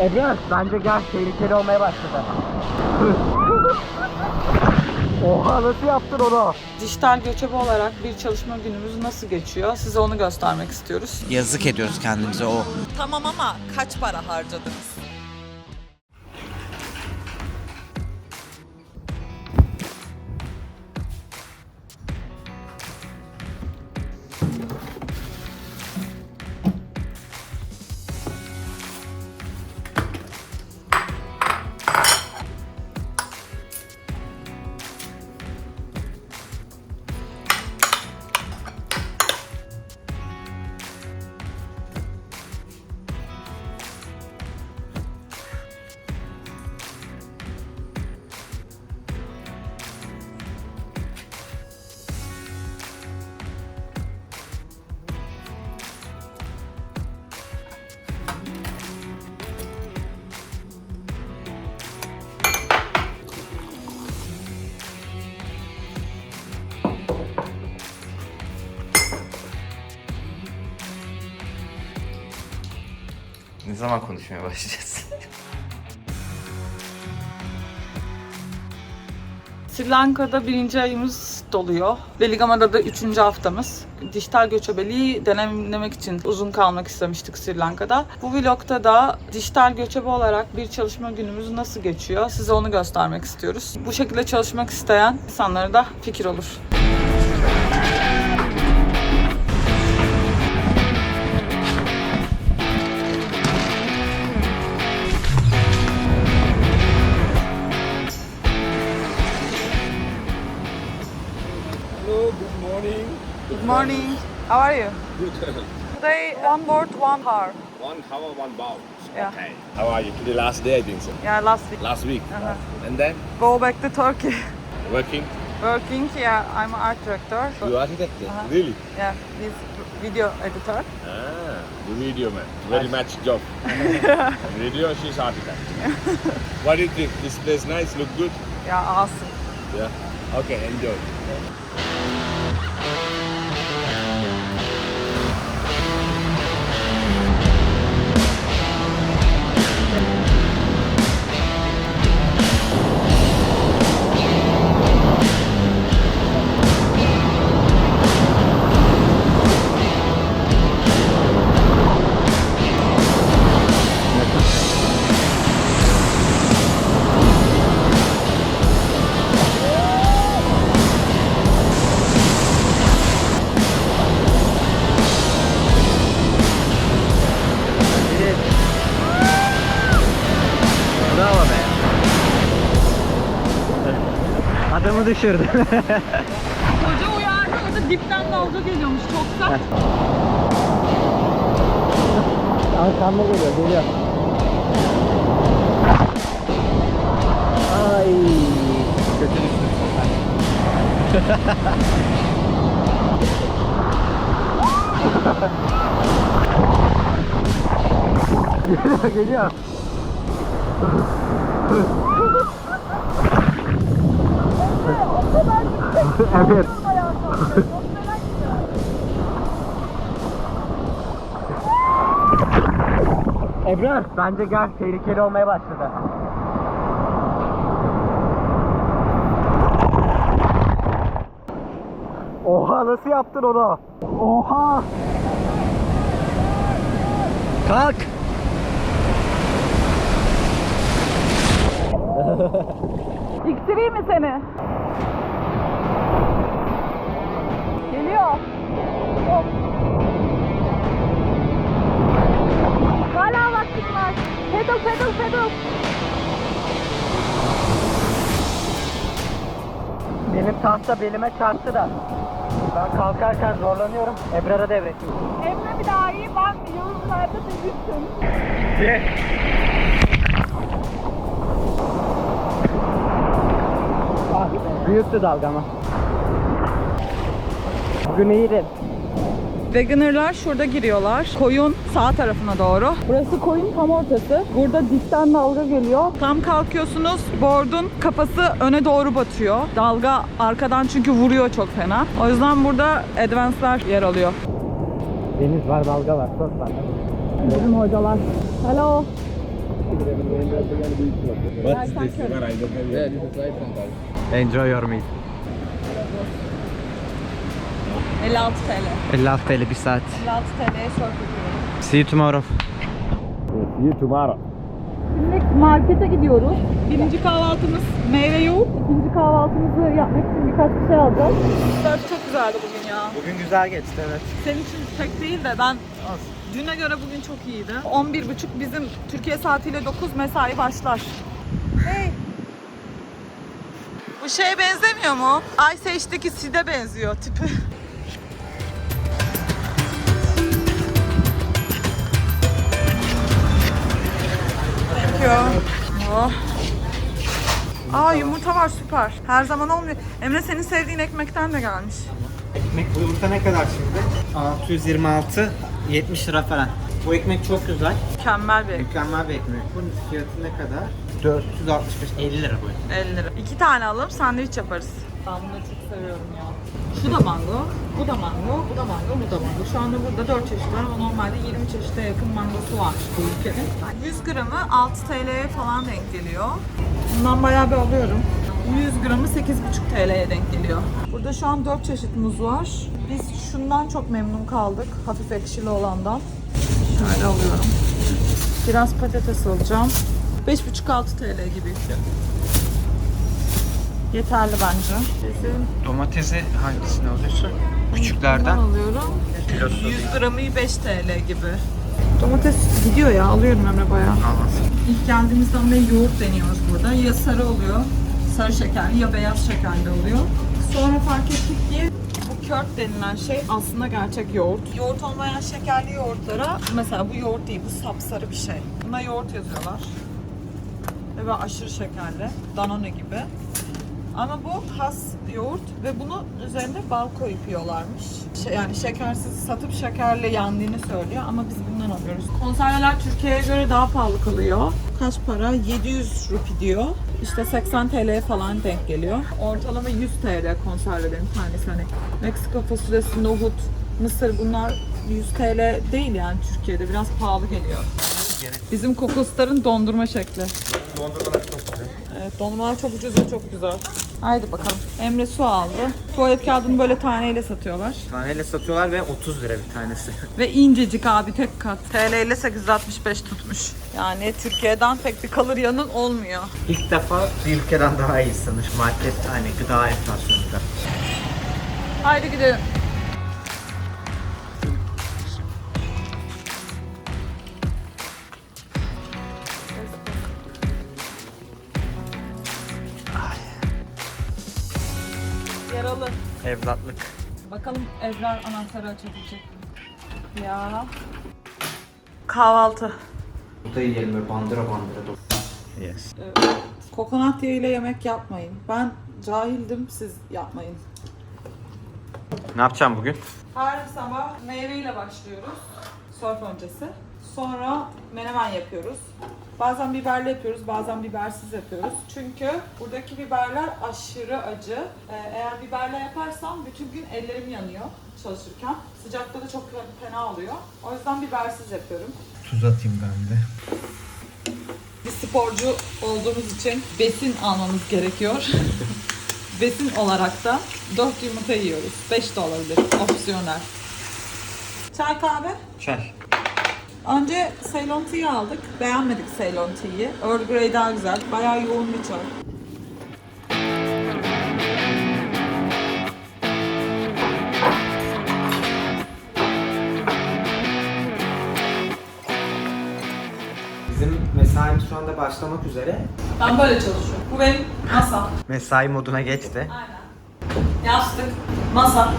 Ebrar bence gel tehlikeli olmaya başladı. Oha nasıl yaptın onu? Dijital göçebe olarak bir çalışma günümüz nasıl geçiyor? Size onu göstermek istiyoruz. Yazık ediyoruz kendimize o. Tamam ama kaç para harcadınız? Zaman konuşmaya başlayacağız? Sri Lanka'da birinci ayımız doluyor. Veligama'da da üçüncü haftamız. Dijital göçebeliği deneyimlemek için uzun kalmak istemiştik Sri Lanka'da. Bu vlogta da dijital göçebe olarak bir çalışma günümüz nasıl geçiyor size onu göstermek istiyoruz. Bu şekilde çalışmak isteyen insanlara da fikir olur. Morning. How are you? Good. Today one board, one car. One hour, one bow. Yeah. Okay. How are you? Today last day, I think so. Yeah, last week. Last week. Uh-huh. And then Go back to Turkey. working. Working, yeah, I'm an art director. You architect? Uh-huh. Really? Yeah, this video editor. Ah, the video man. Very much job. video, she's architect. what do you think? This place nice? Look good? Yeah, awesome. Yeah. Okay, enjoy. Bravo Adamı düşürdü. Hoca uyardı, orada dipten dalga geliyormuş çok sert. Arkamda geliyor, geliyor. Ay. Kötü geliyor, geliyor. Evet. Ebrar bence gel tehlikeli olmaya başladı. Oha nasıl yaptın onu? Oha! Kalk! İktireyim mi seni? Tahta belime çarptı da. Ben kalkarken zorlanıyorum. Ebrar'a devrettim. Emre bir daha iyi bak. Yavuzlarda da gitsin. Ah, büyüktü dalga ama. Bugün iyiydi. Beginner'lar şurada giriyorlar. Koyun sağ tarafına doğru. Burası koyun tam ortası. Burada dipten dalga geliyor. Tam kalkıyorsunuz. Board'un kafası öne doğru batıyor. Dalga arkadan çünkü vuruyor çok fena. O yüzden burada advance'lar yer alıyor. Deniz var, dalga var. Sos var. Bizim hocalar. Hello. But this one I don't have yet. Enjoy your meal. 56 TL. 56 TL bir saat. 56 TL'ye şort yapıyorum. See you tomorrow. See you tomorrow. Şimdi markete gidiyoruz. Birinci kahvaltımız meyve yoğurt. İkinci kahvaltımızı yapmak için birkaç bir şey alacağız. Dört çok güzeldi bugün ya. Bugün güzel geçti evet. Senin için pek değil de ben düne göre bugün çok iyiydi. 11.30 bizim Türkiye saatiyle 9 mesai başlar. Hey. Bu şeye benzemiyor mu? Ice Age'deki Sid'e benziyor tipi. You. Oh. Aa yumurta var süper. Her zaman olmuyor. Emre senin sevdiğin ekmekten de gelmiş. Ekmek bu yumurta ne kadar şimdi? 626 70 lira falan. Bu ekmek çok güzel. Mükemmel bir ekmek. Mükemmel bir ekmek. Bunun fiyatı ne kadar? 465 50 lira bu. 50 lira. İki tane alalım sandviç yaparız. Ben bunu çok seviyorum ya. Şu da mango, bu da mango, bu da mango, bu da mango. Şu anda burada 4 çeşit var ama normalde 20 çeşite yakın mangosu var bu ülkenin. 100 gramı 6 TL'ye falan denk geliyor. Bundan bayağı bir alıyorum. 100 gramı 8,5 TL'ye denk geliyor. Burada şu an 4 çeşit muz var. Biz şundan çok memnun kaldık. Hafif ekşili olandan. Şöyle alıyorum. Biraz patates alacağım. 5,5-6 TL gibi. Yeterli bence. Domatesi hangisini alıyorsun? bundan Küçüklerden. alıyorum. Kilosu 100 gramı 5 TL gibi. Domates gidiyor ya alıyorum Emre bayağı. Almasın. İlk geldiğimizden beri yoğurt deniyoruz burada. Ya sarı oluyor, sarı şekerli ya beyaz şekerli oluyor. Sonra fark ettik ki kört denilen şey aslında gerçek yoğurt. Yoğurt olmayan şekerli yoğurtlara mesela bu yoğurt değil bu sapsarı bir şey. Buna yoğurt yazıyorlar. Ve aşırı şekerli. Danone gibi. Ama bu has yoğurt ve bunu üzerine bal koyup yiyorlarmış. Şey, yani şekersiz satıp şekerle yendiğini söylüyor ama biz bundan alıyoruz. Konserveler Türkiye'ye göre daha pahalı kalıyor. Kaç para? 700 rupi diyor. İşte 80 TL'ye falan denk geliyor. Ortalama 100 TL konservelerin tanesi. Hani Meksika fasulyesi, nohut, mısır bunlar 100 TL değil yani Türkiye'de. Biraz pahalı geliyor. Bizim kokosların dondurma şekli. Güzel. Evet dondurmalar çok ucuz ve çok güzel. Haydi bakalım. Emre su aldı. Tuvalet kağıdını böyle taneyle satıyorlar. Taneyle satıyorlar ve 30 lira bir tanesi. Ve incecik abi tek kat. TL ile 865 tutmuş. Yani Türkiye'den pek bir kalır yanın olmuyor. İlk defa bir ülkeden daha iyi sanır. Market hani gıda enflasyonunda. Haydi gidelim. Yaralı. Evlatlık. Bakalım Ebrar anahtarı açabilecek mi? Ya. Kahvaltı. Burada yiyelim böyle bandıra bandıra. Yes. Kokonat yağıyla yemek yapmayın. Ben cahildim, siz yapmayın. Ne yapacağım bugün? Her sabah meyveyle başlıyoruz. Surf öncesi. Sonra menemen yapıyoruz. Bazen biberli yapıyoruz, bazen bibersiz yapıyoruz. Çünkü buradaki biberler aşırı acı. Ee, eğer biberle yaparsam bütün gün ellerim yanıyor çalışırken. Sıcakta da çok fena oluyor. O yüzden bibersiz yapıyorum. Tuz atayım ben de. Bir sporcu olduğumuz için besin almamız gerekiyor. besin olarak da 4 yumurta yiyoruz. 5 de olabilir, opsiyonel. Çay kahve. Çay. Önce Ceylon Tea aldık. Beğenmedik Ceylon Tea'yi. Earl Grey daha güzel. Bayağı yoğun bir çay. Bizim mesaimiz şu anda başlamak üzere. Ben böyle çalışıyorum. Bu benim masam. Mesai moduna geçti. Aynen. Yastık, masa.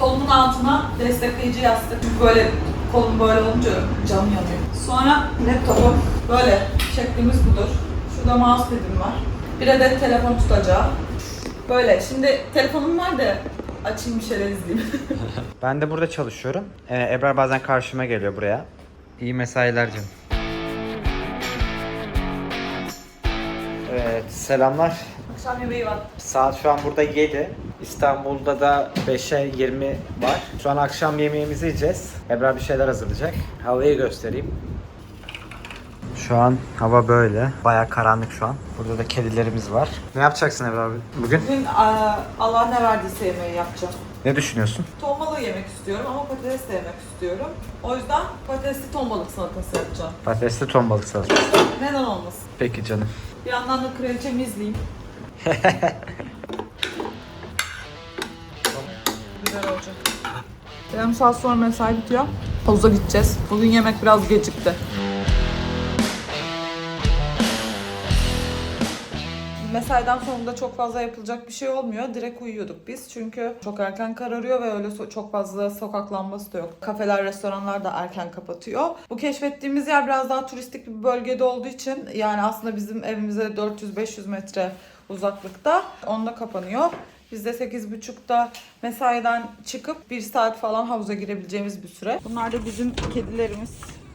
Kolumun altına destekleyici yastık. Böyle kolum böyle olunca canım yanıyor. Sonra laptopum böyle şeklimiz budur. Şurada mousepad'im var. Bir adet telefon tutacağı. Böyle. Şimdi telefonum var da açayım bir şeyler izleyeyim. Ben de burada çalışıyorum. Ee, Ebrar bazen karşıma geliyor buraya. İyi mesailer canım. Evet, selamlar. Akşam yemeği var. Saat şu an burada 7. İstanbul'da da 5'e 20 var. Şu an akşam yemeğimizi yiyeceğiz. Ebrar bir şeyler hazırlayacak. Havayı göstereyim. Şu an hava böyle. Baya karanlık şu an. Burada da kedilerimiz var. Ne yapacaksın Emre abi bugün? Bugün aa, Allah ne verdiyse yemeği yapacağım. Ne düşünüyorsun? Ton balığı yemek istiyorum ama patates de yemek istiyorum. O yüzden patatesli ton balık salatası yapacağım. Patatesli ton balık salatası. Neden olmasın? Peki canım. Bir yandan da kraliçemi izleyeyim. Yarım saat sonra mesai bitiyor. Havuza gideceğiz. Bugün yemek biraz gecikti. Mesaiden sonra da çok fazla yapılacak bir şey olmuyor. Direkt uyuyorduk biz. Çünkü çok erken kararıyor ve öyle so- çok fazla sokak lambası da yok. Kafeler, restoranlar da erken kapatıyor. Bu keşfettiğimiz yer biraz daha turistik bir bölgede olduğu için yani aslında bizim evimize 400-500 metre uzaklıkta. Onda kapanıyor. Biz de 8.30'da mesaiden çıkıp 1 saat falan havuza girebileceğimiz bir süre. Bunlar da bizim kedilerimiz.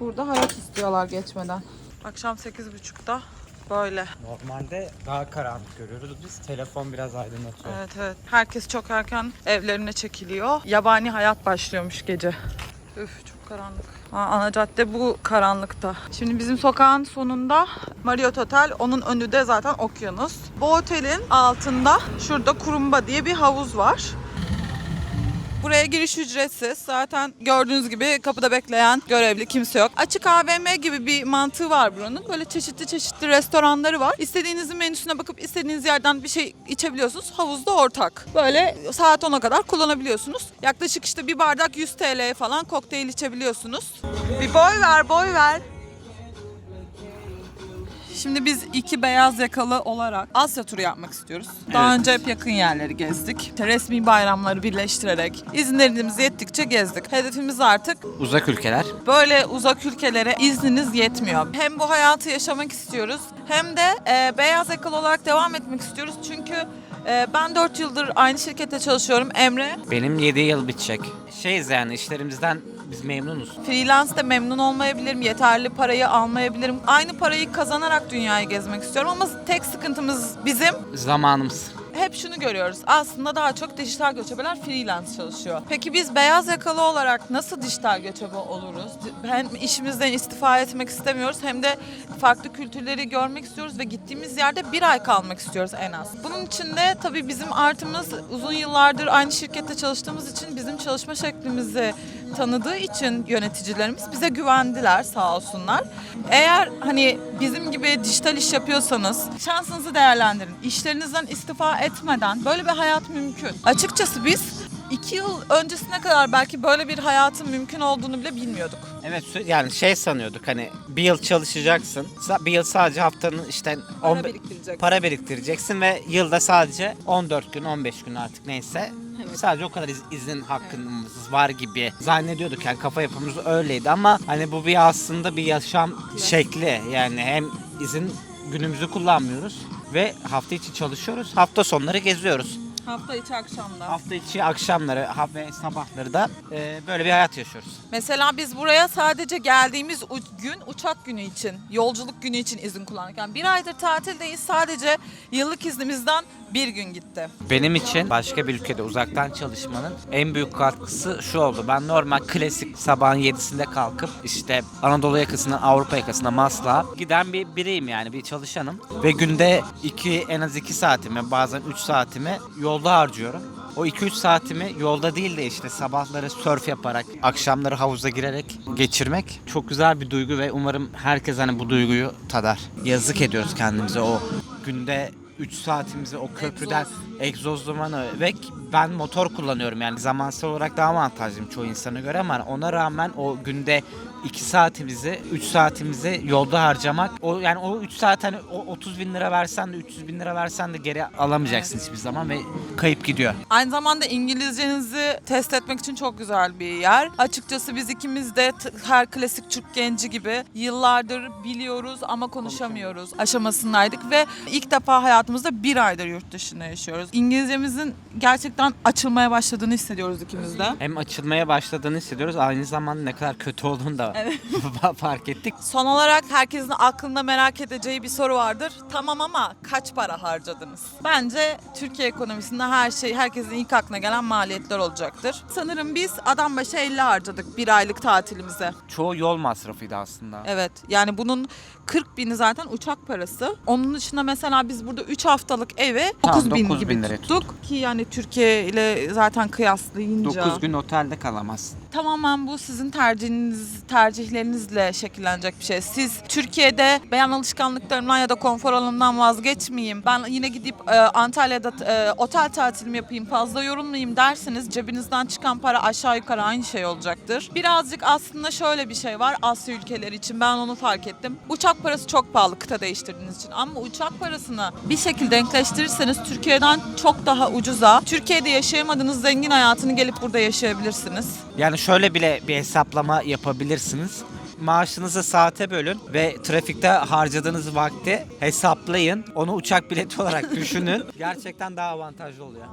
Burada hayat istiyorlar geçmeden. Akşam 8.30'da böyle. Normalde daha karanlık görüyoruz biz. Telefon biraz aydınlatıyor. Evet evet. Herkes çok erken evlerine çekiliyor. Yabani hayat başlıyormuş gece. Üf çok karanlık. Aa, ana cadde bu karanlıkta. Şimdi bizim sokağın sonunda Marriott Otel. Onun önü de zaten okyanus. Bu otelin altında şurada Kurumba diye bir havuz var. Buraya giriş ücretsiz. Zaten gördüğünüz gibi kapıda bekleyen görevli kimse yok. Açık AVM gibi bir mantığı var buranın. Böyle çeşitli çeşitli restoranları var. İstediğinizin menüsüne bakıp istediğiniz yerden bir şey içebiliyorsunuz. Havuzda ortak. Böyle saat 10'a kadar kullanabiliyorsunuz. Yaklaşık işte bir bardak 100 TL'ye falan kokteyl içebiliyorsunuz. Bir boy ver, boy ver. Şimdi biz iki beyaz yakalı olarak Asya turu yapmak istiyoruz. Daha önce hep yakın yerleri gezdik. Resmi bayramları birleştirerek izinlerimiz yettikçe gezdik. Hedefimiz artık Uzak ülkeler. böyle uzak ülkelere izniniz yetmiyor. Hem bu hayatı yaşamak istiyoruz hem de e, beyaz yakalı olarak devam etmek istiyoruz. Çünkü e, ben 4 yıldır aynı şirkette çalışıyorum. Emre Benim 7 yıl bitecek. Şeyiz yani işlerimizden biz memnunuz. freelance de memnun olmayabilirim. Yeterli parayı almayabilirim. Aynı parayı kazanarak dünyayı gezmek istiyorum ama tek sıkıntımız bizim Zamanımız. Hep şunu görüyoruz. Aslında daha çok dijital göçebeler freelance çalışıyor. Peki biz beyaz yakalı olarak nasıl dijital göçebe oluruz? Hem işimizden istifa etmek istemiyoruz hem de farklı kültürleri görmek istiyoruz ve gittiğimiz yerde bir ay kalmak istiyoruz en az. Bunun için de tabii bizim artımız uzun yıllardır aynı şirkette çalıştığımız için bizim çalışma şeklimizi tanıdığı için yöneticilerimiz bize güvendiler sağ olsunlar. Eğer hani bizim gibi dijital iş yapıyorsanız şansınızı değerlendirin. İşlerinizden istifa etmeden böyle bir hayat mümkün. Açıkçası biz iki yıl öncesine kadar belki böyle bir hayatın mümkün olduğunu bile bilmiyorduk. Evet yani şey sanıyorduk hani bir yıl çalışacaksın. Bir yıl sadece haftanın işte Para on- biriktireceksin. para biriktireceksin ve yılda sadece 14 gün 15 gün artık neyse sadece o kadar iz- izin hakkımız var gibi zannediyorduk yani kafa yapımız öyleydi ama hani bu bir aslında bir yaşam şekli yani hem izin günümüzü kullanmıyoruz ve hafta içi çalışıyoruz hafta sonları geziyoruz. Hafta içi akşamda. Hafta içi akşamları ve sabahları da e, böyle bir hayat yaşıyoruz. Mesela biz buraya sadece geldiğimiz u- gün uçak günü için, yolculuk günü için izin kullandık. Yani bir aydır tatildeyiz sadece yıllık iznimizden bir gün gitti. Benim için başka bir ülkede uzaktan çalışmanın en büyük katkısı şu oldu. Ben normal klasik sabahın 7'sinde kalkıp işte Anadolu yakasından Avrupa yakasına Maslak'a giden bir bireyim yani bir çalışanım. Ve günde iki en az 2 saatimi bazen 3 saatimi yolda harcıyorum. O 2-3 saatimi yolda değil de işte sabahları surf yaparak, akşamları havuza girerek geçirmek çok güzel bir duygu ve umarım herkes hani bu duyguyu tadar. Yazık ediyoruz kendimize o günde 3 saatimizi o köprüden egzoz dumanı ve ben motor kullanıyorum yani zamansal olarak daha avantajlıyım çoğu insana göre ama ona rağmen o günde 2 saatimizi 3 saatimizi yolda harcamak o yani o 3 saat hani o 30 bin lira versen de 300 bin lira versen de geri alamayacaksın hiçbir zaman ve kayıp gidiyor. Aynı zamanda İngilizcenizi test etmek için çok güzel bir yer. Açıkçası biz ikimiz de her klasik Türk genci gibi yıllardır biliyoruz ama konuşamıyoruz aşamasındaydık ve ilk defa hayatımızda bir aydır yurt dışında yaşıyoruz. İngilizcemizin gerçekten açılmaya başladığını hissediyoruz ikimiz de. Hem açılmaya başladığını hissediyoruz aynı zamanda ne kadar kötü olduğunu da fark ettik. Son olarak herkesin aklında merak edeceği bir soru vardır. Tamam ama kaç para harcadınız? Bence Türkiye ekonomisinde her şey, herkesin ilk aklına gelen maliyetler olacaktır. Sanırım biz adam başı 50 harcadık bir aylık tatilimize. Çoğu yol masrafıydı aslında. Evet yani bunun 40 bini zaten uçak parası. Onun dışında mesela biz burada 3 haftalık eve Tamam, 9 bin 9 gibi bin liraya tuttuk. Ki yani Türkiye ile zaten kıyaslayınca. 9 gün otelde kalamazsın. Tamamen bu sizin tercihiniz, tercihlerinizle şekillenecek bir şey. Siz Türkiye'de beyan alışkanlıklarımdan ya da konfor alanımdan vazgeçmeyeyim. Ben yine gidip e, Antalya'da e, otel tatilimi yapayım, fazla yorulmayayım derseniz cebinizden çıkan para aşağı yukarı aynı şey olacaktır. Birazcık aslında şöyle bir şey var Asya ülkeleri için ben onu fark ettim. Uçak parası çok pahalı kıta değiştirdiğiniz için ama uçak parasını bir şekilde denkleştirirseniz Türkiye'den çok daha ucuza, Türkiye'de yaşayamadığınız zengin hayatını gelip burada yaşayabilirsiniz. Yani şöyle bile bir hesaplama yapabilirsiniz. Maaşınızı saate bölün ve trafikte harcadığınız vakti hesaplayın. Onu uçak bileti olarak düşünün. Gerçekten daha avantajlı oluyor.